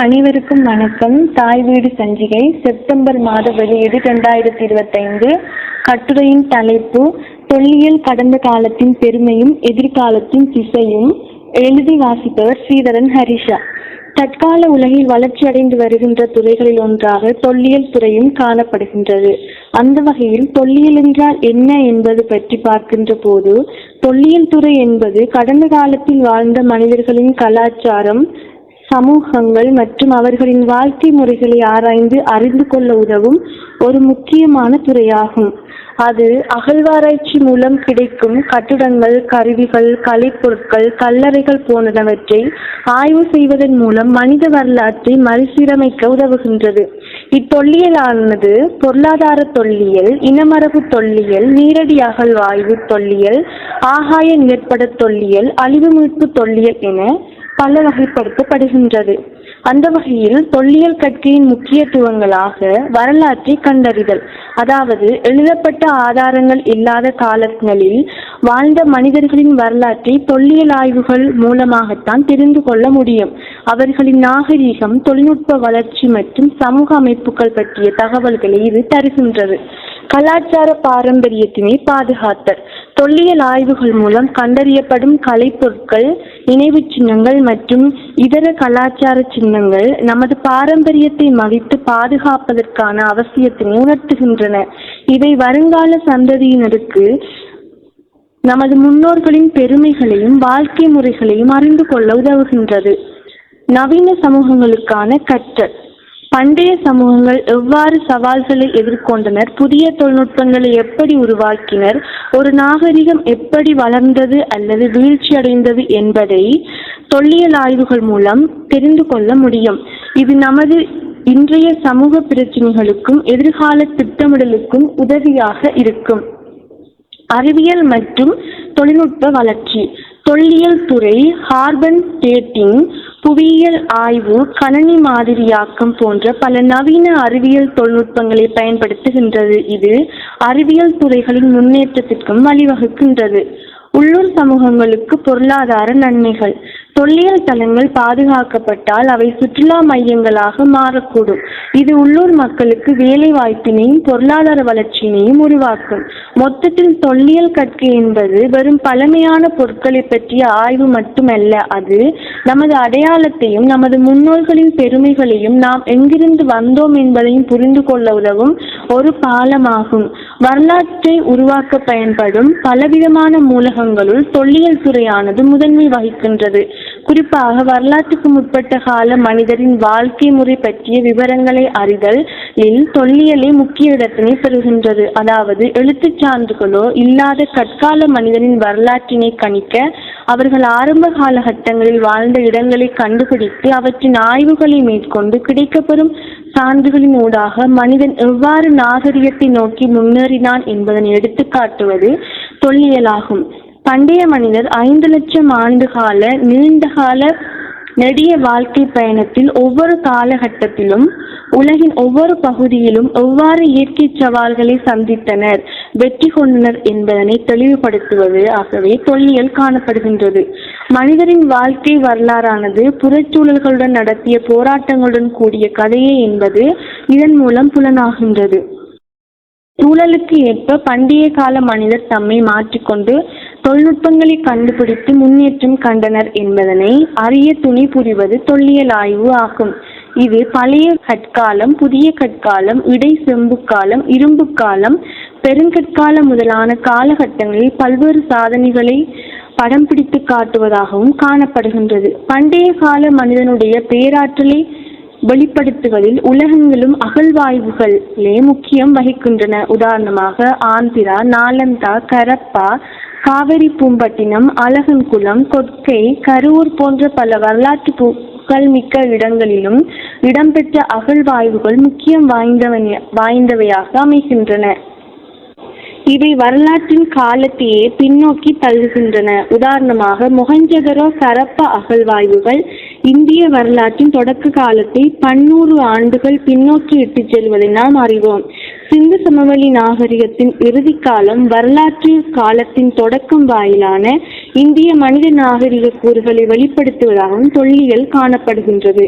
அனைவருக்கும் வணக்கம். தாய் வீடு சஞ்சிகை செப்டம்பர் மாத வெளியீடு இரண்டாயிரத்தி இருபத்தைந்து. கட்டுரையின் தலைப்பு தொல்லியல் கடந்த காலத்தின் பெருமையும் எதிர்காலத்தின் திசையும். எழுதி வாசிப்பவர் ஸ்ரீதரன் ஹரிஷா. தற்கால உலகில் வளர்ச்சியடைந்து வருகின்ற துறைகளில் ஒன்றாக தொல்லியல் துறையும் காணப்படுகின்றது. அந்த வகையில் தொல்லியல் என்றால் என்ன என்பது பற்றி பார்க்கின்ற போது தொல்லியல் துறை என்பது கடந்த காலத்தில் வாழ்ந்த மனிதர்களின் கலாச்சாரம் சமூகங்கள் மற்றும் அவர்களின் வாழ்க்கை முறைகளை ஆராய்ந்து அறிந்து கொள்ள உதவும் ஒரு முக்கியமான துறையாகும். அது அகழ்வாராய்ச்சி மூலம் கிடைக்கும் கட்டிடங்கள் கருவிகள் கலைப்பொருட்கள் கல்லறைகள் போன்றவற்றை ஆய்வு செய்வதன் மூலம் மனித வரலாற்றை மறுசீரமைக்க உதவுகின்றது. இத்தொல்லியலானது பொருளாதார தொல்லியல் இனமரபு தொல்லியல் நீரடி அகழ்வாய்வு தொல்லியல் ஆகாய நிலப்பட தொல்லியல் அழிவு மீட்பு தொல்லியல் என பல வகைப்படுத்தப்படுகின்றது. அந்த வகையில் தொல்லியல் கற்கையின் முக்கியத்துவங்களாக வரலாற்றை கண்டறிதல் அதாவது எழுதப்பட்ட ஆதாரங்கள் இல்லாத காலங்களில் வாழ்ந்த மனிதர்களின் வரலாற்றை தொல்லியல் ஆய்வுகள் மூலமாகத்தான் தெரிந்து கொள்ள முடியும். அவர்களின் நாகரீகம் தொழில்நுட்ப வளர்ச்சி மற்றும் சமூக அமைப்புகள் பற்றிய தகவல்களை இது தருகின்றது. கலாச்சார பாரம்பரியத்தினை பாதுகாத்தல் தொல்லியல் ஆய்வுகள் மூலம் கண்டறியப்படும் கலைப்பொருட்கள் நினைவுச் சின்னங்கள் மற்றும் இதர கலாச்சார சின்னங்கள் நமது பாரம்பரியத்தை மதித்து பாதுகாப்பதற்கான அவசியத்தினை உணர்த்துகின்றன. இவை வருங்கால சந்ததியினருக்கு நமது முன்னோர்களின் பெருமைகளையும் வாழ்க்கை முறைகளையும் அறிந்து கொள்ள உதவுகின்றது. நவீன சமூகங்களுக்கான கற்றல். பண்டைய சமூகங்கள் எவ்வாறு சவால்களை எதிர்கொண்டனர்? புதிய தொழில்நுட்பங்களை எப்படி உருவாக்கினர்? ஒரு நாகரிகம் எப்படி வளர்ந்தது அல்லது வீழ்ச்சியடைந்தது என்பதை தொல்லியல் ஆய்வுகள் மூலம் தெரிந்து கொள்ள முடியும். இது நமது இன்றைய சமூக பிரச்சனைகளுக்கும் எதிர்கால திட்டமிடலுக்கும் உதவியாக இருக்கும். அறிவியல் மற்றும் தொழில்நுட்ப வளர்ச்சி. தொல்லியல் துறை ஹார்பன் டேட்டிங் புவியியல் ஆய்வு கணனி மாதிரியாக்கம் போன்ற பல நவீன அறிவியல் தொழில்நுட்பங்களை பயன்படுத்துகின்றது. இது அறிவியல் துறைகளின் முன்னேற்றத்திற்கும் வழிவகுக்கின்றது. உள்ளூர் சமூகங்களுக்கு பொருளாதார நன்மைகள். தொல்லியல் தலங்கள் பாதுகாக்கப்பட்டால் அவை சுற்றுலா மையங்களாக மாறக்கூடும். இது உள்ளூர் மக்களுக்கு வேலை வாய்ப்பினையும் பொருளாதார வளர்ச்சியினையும் உருவாக்கும். மொத்தத்தில் தொல்லியல் கற்கை என்பது வெறும் பழமையான பொருட்களை பற்றிய ஆய்வு மட்டுமல்ல அது நமது அடையாளத்தையும் நமது முன்னோர்களின் பெருமைகளையும் நாம் எங்கிருந்து வந்தோம் என்பதையும் புரிந்து கொள்ள உதவும் ஒரு பாலமாகும். வரலாற்றை உருவாக்க பயன்படும் பலவிதமான மூலகங்களுள் தொல்லியல் துறையானது முதன்மை வகிக்கின்றது. குறிப்பாக வரலாற்றுக்கு முற்பட்ட கால மனிதரின் வாழ்க்கை முறை பற்றிய விவரங்களை அறிதல் இல் தொல்லியலே முக்கிய இடத்தினை பெறுகின்றது. அதாவது எழுத்துச் சான்றுகளோ இல்லாத கற்கால மனிதனின் வரலாற்றினை கணிக்க அவர்கள் ஆரம்ப காலகட்டங்களில் வாழ்ந்த இடங்களை கண்டுபிடித்து அவற்றின் ஆய்வுகளை மேற்கொண்டு கிடைக்கப்பெறும் சான்றுகளின் ஊடாக மனிதன் எவ்வாறு நாகரிகத்தை நோக்கி முன்னேறினான் என்பதனை எடுத்துக்காட்டுவது தொல்லியலாகும். பண்டைய மனிதர் ஐந்து லட்சம் ஆண்டு கால நீண்டகால நெடிய வாழ்க்கை பயணத்தில் ஒவ்வொரு காலகட்டத்திலும் உலகின் ஒவ்வொரு பகுதியிலும் எவ்வாறு இயற்கை சவால்களை சந்தித்தனர் வெற்றி கொண்டனர் என்பதனை தெளிவுபடுத்துவது ஆகவே தொல்லியல் காணப்படுகின்றது. மனிதரின் வாழ்க்கை வரலாறானது புறச்சூழல்களுடன் நடத்திய போராட்டங்களுடன் கூடிய கதையே என்பது இதன் மூலம் புலனாகின்றது. சூழலுக்கு ஏற்ப பண்டைய கால மனிதர் தம்மை மாற்றிக்கொண்டு தொழில்நுட்பங்களை கண்டுபிடித்து முன்னேற்றம் கண்டனர் என்பதனை அறிய துணை புரிவது தொல்லியல் ஆய்வு ஆகும். இது பழைய கற்காலம் புதிய கற்காலம் இடை செம்பு காலம் இரும்பு காலம் பெருங்கற்காலம் முதலான காலகட்டங்களில் பல்வேறு சாதனைகளை படம் பிடித்து காட்டுவதாகவும் காணப்படுகின்றது. பண்டைய கால மனிதனுடைய பேராற்றலை வெளிப்படுத்துவதில் உலகங்களும் அகழ்வாய்வுகளே முக்கியம் வகிக்கின்றன. உதாரணமாக ஆந்திரா நாலந்தா கரப்பா காவிரி பூம்பட்டினம் அழகன்குளம் கொற்கை கரூர் போன்ற பல வரலாற்று புகழ்மிக்க இடங்களிலும் இடம்பெற்ற அகழ்வாய்வுகள் முக்கியம் வாய்ந்தவன வாய்ந்தவையாக அமைகின்றன. இவை வரலாற்றின் காலத்தையே பின்னோக்கி தள்ளுகின்றன. உதாரணமாக மொஹஞ்சதரோ சரப்ப அகழ்வாய்வுகள் இந்திய வரலாற்றின் தொடக்க காலத்தை பன்னூறு ஆண்டுகள் பின்னோக்கி இட்டுச் செல்வதை நாம் அறிவோம். சிந்து சமவெளி நாகரிகத்தின் இறுதி காலம் வரலாற்று காலத்தின் தொடக்கம் வாயிலான இந்திய மனித நாகரிக கூறுகளை வெளிப்படுத்துவதாகவும் தொல்லியல் காணப்படுகின்றது.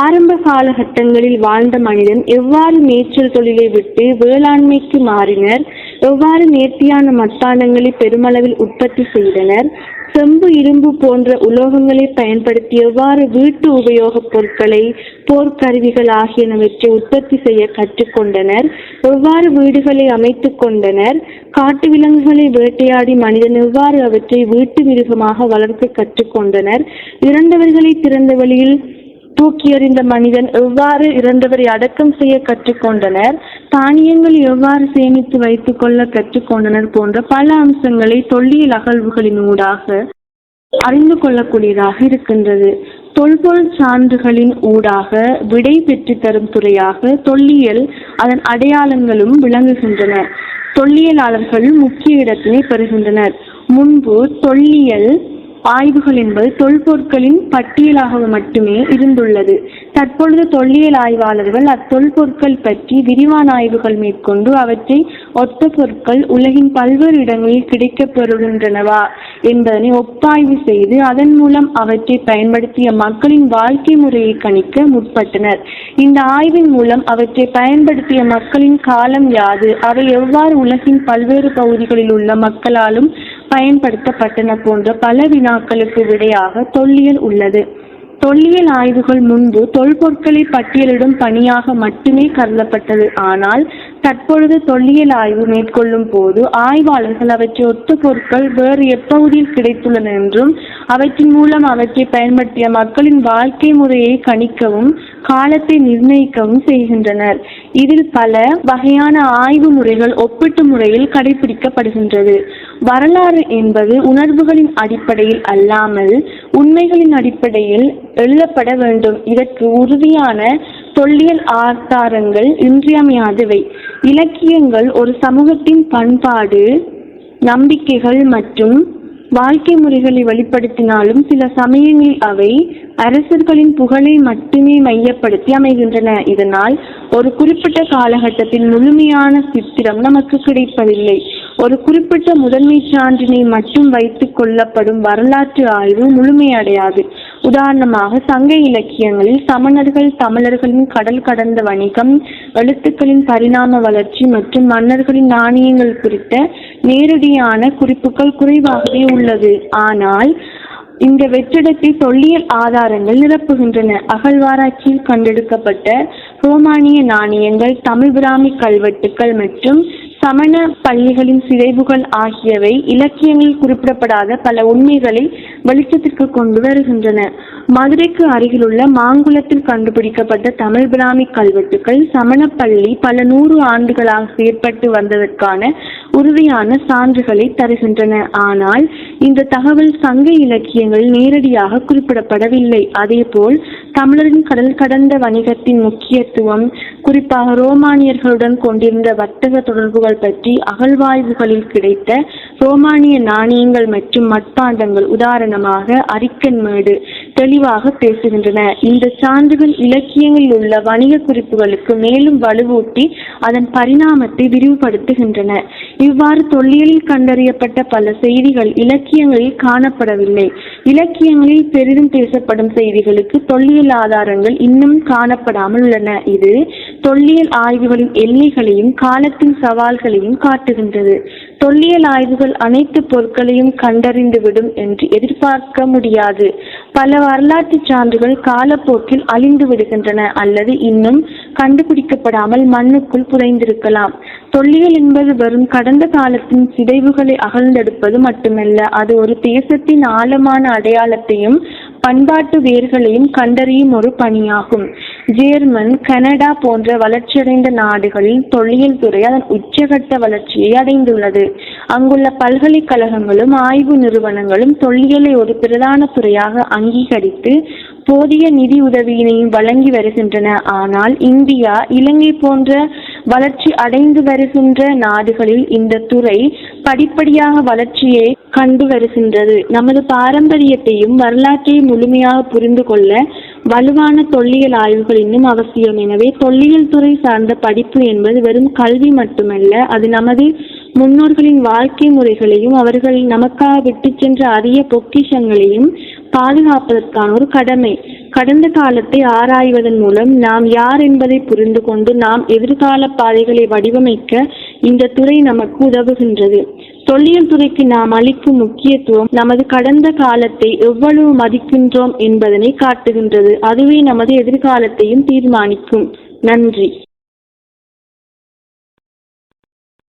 ஆரம்ப காலகட்டங்களில் வாழ்ந்த மனிதன் எவ்வாறு மேய்ச்சல் தொழிலை விட்டு வேளாண்மைக்கு மாறினர் எவ்வாறு நேர்த்தியான மத்தானங்களை பெருமளவில் உற்பத்தி செய்தனர் செம்பு இரும்பு போன்ற உலோகங்களை பயன்படுத்தி எவ்வாறு வீட்டு உபயோகப் பொருட்களை போர்க்கருவிகள் ஆகியனவற்றை உற்பத்தி செய்ய கற்றுக்கொண்டனர். எவ்வாறு வீடுகளை அமைத்துக் கொண்டனர். காட்டு விலங்குகளை வேட்டையாடி மனிதன் எவ்வாறு அவற்றை வீட்டு மிருகமாக வளர்க்க கற்றுக்கொண்டனர். இறந்தவர்களை திறந்த வழியில் தூக்கி எறிந்த மனிதன் எவ்வாறு இறந்தவரை அடக்கம் செய்ய கற்றுக்கொண்டனர். தானியங்கள் எவ்வாறு சேமித்து வைத்துக் கொள்ள கற்றுக்கொண்டனர் போன்ற பல அம்சங்களை தொல்லியல் அகழ்வுகளின் ஊடாக அறிந்து கொள்ளக்கூடியதாக இருக்கின்றது. தொல்பொருள் சான்றுகளின் ஊடாக விடை பெற்று தரும் துறையாக தொல்லியல் அதன் அடையாளங்களும் விளங்குகின்றன. தொல்லியலாளர்கள் முக்கிய இடத்தினை பெறுகின்றனர். முன்பு தொல்லியல் ஆய்வுகள் என்பது தொல்பொருட்களின் பட்டியலாக மட்டுமே இருந்துள்ளது. தற்பொழுது தொல்லியல் ஆய்வாளர்கள் அத்தொல்பொருட்கள் பற்றி விரிவான ஆய்வுகள் மேற்கொண்டு அவற்றை ஒத்த பொருட்கள் உலகின் பல்வேறு இடங்களில் கிடைக்கப் பெறுகின்றனவா என்பதனை ஒப்பாய்வு செய்து அதன் மூலம் அவற்றை பயன்படுத்திய மக்களின் வாழ்க்கை முறையை கணிக்க முற்பட்டனர். இந்த ஆய்வின் மூலம் அவற்றை பயன்படுத்திய மக்களின் காலம் யாது? அவை எவ்வாறு உலகின் பல்வேறு பகுதிகளில் உள்ள மக்களாலும் பயன்படுத்தப்பட்டன போன்ற பல வினாக்களுக்கு விடையாக தொல்லியல் உள்ளது. தொல்லியல் ஆய்வுகள் முன்பு தொல்பொருட்களை பட்டியலிடும் பணியாக மட்டுமே கருதப்பட்டது. ஆனால் தற்பொழுது தொல்லியல் ஆய்வு மேற்கொள்ளும் போது ஆய்வாளர்கள் அவற்றை ஒத்த பொருட்கள் வேறு எப்பகுதியில் கிடைத்துள்ளன என்றும் அவற்றின் மூலம் அவற்றை பயன்படுத்திய மக்களின் வாழ்க்கை முறையை கணிக்கவும் காலத்தை நிர்ணயிக்கவும் செய்கின்றனர். இதில் பல வகையான ஆய்வு முறைகள் ஒப்பீட்டு முறையில் கடைபிடிக்கப்படுகின்றது. வரலாறு என்பது உணர்வுகளின் அடிப்படையில் அல்லாமல் உண்மைகளின் அடிப்படையில் எழுதப்பட வேண்டும். இதற்கு உறுதியான தொல்லியல் ஆதாரங்கள் இன்றியமையாதவை. இலக்கியங்கள் ஒரு சமூகத்தின் பண்பாடு நம்பிக்கைகள் மற்றும் வாழ்க்கை முறைகளை வெளிப்படுத்தினாலும் சில சமயங்களில் அவை அரசர்களின் புகழை மட்டுமே மையப்படுத்தி அமைகின்றன. இதனால் ஒரு குறிப்பிட்ட காலகட்டத்தில் முழுமையான சித்திரம் நமக்கு கிடைப்பதில்லை. ஒரு குறிப்பிட்ட முதன்மை சான்றினை மட்டும் வைத்துக் கொள்ளப்படும் வரலாற்று ஆய்வு முழுமையடையாது. உதாரணமாக சங்க இலக்கியங்களில் சமணர்கள் தமிழர்களின் கடல் கடந்த வணிகம் எழுத்துக்களின் பரிணாம வளர்ச்சி மற்றும் மன்னர்களின் நாணயங்கள் குறித்த நேரடியான குறிப்புகள் குறைவாகவே உள்ளது. ஆனால் இந்த வெற்றிடத்தை தொல்லியல் ஆதாரங்கள் நிரப்புகின்றன. அகழ்வாராய்ச்சியில் கண்டெடுக்கப்பட்ட ரோமானிய நாணயங்கள் தமிழ் பிராமி கல்வெட்டுக்கள் மற்றும் சமண பள்ளிகளின் சிதைவுகள் ஆகியவை இலக்கியங்களில் குறிப்பிடப்படாத பல உண்மைகளை வெளிச்சத்திற்கு கொண்டு வருகின்றன. மதுரைக்கு அருகிலுள்ள மாங்குளத்தில் கண்டுபிடிக்கப்பட்ட தமிழ் பிராமி கல்வெட்டுக்கள் சமணப்பள்ளி பல நூறு ஆண்டுகளாக செயற்பட்டு வந்ததற்கான உறுதியான சான்றுகளை தருகின்றன. ஆனால் இந்த தகவல் சங்க இலக்கியங்களில் நேரடியாக குறிப்பிடப்படவில்லை. அதேபோல் தமிழரின் கடல் கடந்த வணிகத்தின் முக்கியத்துவம் குறிப்பாக ரோமானியர்களுடன் கொண்டிருந்த வர்த்தக தொடர்புகள் பற்றி அகழ்வாய்வுகளில் கிடைத்த ரோமானிய நாணயங்கள் மற்றும் மட்பாண்டங்கள் உதாரணமாக அரிக்கன்மேடு தெளிவாக பேசுகின்றன. இந்த சான்றுகள் இலக்கியங்களில் உள்ள வணிக குறிப்புகளுக்கு மேலும் வலுவூட்டி அதன் பரிணாமத்தை விரிவுபடுத்துகின்றன. இவ்வாறு தொல்லியலில் கண்டறியப்பட்ட பல செய்திகள் இலக்கியங்களில் காணப்படவில்லை. இலக்கியங்களில் பெரிதும் பேசப்படும் செய்திகளுக்கு தொல்லியல் ஆதாரங்கள் இன்னும் காணப்படாமல் உள்ளன. இது தொல்லியல் ஆய்வுகளின் எல்லைகளையும் காலத்தின் சவால்களையும் காட்டுகின்றது. தொல்லியல் ஆய்வுகள் அனைத்து பொருட்களையும் கண்டறிந்துவிடும் என்று எதிர்பார்க்க முடியாது. பல வரலாற்று சான்றுகள் காலப்போக்கில் அழிந்து விடுகின்றன அல்லது இன்னும் கண்டுபிடிக்கப்படாமல் மண்ணுக்குள் புதைந்திருக்கலாம். தொல்லியல் என்பது வரும் கடந்த காலத்தின் சிதைவுகளை அகழ்ந்தெடுப்பது மட்டுமல்ல அது ஒரு தேசத்தின் ஆழமான அடையாளத்தையும் பண்பாட்டு வேர்களையும் கண்டறியும் ஒரு பணியாகும். ஜேர்மன் கனடா போன்ற வளர்ச்சியடைந்த நாடுகளில் தொல்லியல் துறை அதன் உச்சகட்ட வளர்ச்சியை அடைந்துள்ளது. அங்குள்ள பல்கலைக்கழகங்களும் ஆய்வு நிறுவனங்களும் தொல்லியலை ஒரு பிரதான துறையாக அங்கீகரித்து போதிய நிதி உதவியினையும் வழங்கி வருகின்றன. ஆனால் இந்தியா இலங்கை போன்ற வளர்ச்சி அடைந்து வருகின்ற நாடுகளில் இந்த துறை படிப்படியாக வளர்ச்சியை கண்டு வருகின்றது. நமது பாரம்பரியத்தையும் வரலாற்றையும் முழுமையாக புரிந்து கொள்ள வலுவான தொல்லியல் ஆய்வுகள் இன்னும் அவசியம். எனவே தொல்லியல் துறை சார்ந்த படிப்பு என்பது வெறும் கல்வி மட்டுமல்ல அது நமது முன்னோர்களின் வாழ்க்கை முறைகளையும் அவர்கள் நமக்காக விட்டுச் சென்ற அரிய பொக்கிஷங்களையும் பாதுகாப்பதற்கான ஒரு கடமை. கடந்த காலத்தை ஆராய்வதன் மூலம் நாம் யார் என்பதை புரிந்து கொண்டு நாம் எதிர்கால பாதைகளை வடிவமைக்க இந்த துறை நமக்கு உதவுகின்றது. தொல்லியல் துறைக்கு நாம் அளிக்கும் முக்கியத்துவம் நமது கடந்த காலத்தை எவ்வளவு மதிக்கின்றோம் என்பதனை காட்டுகின்றது. அதுவே நமது எதிர்காலத்தையும் தீர்மானிக்கும். நன்றி.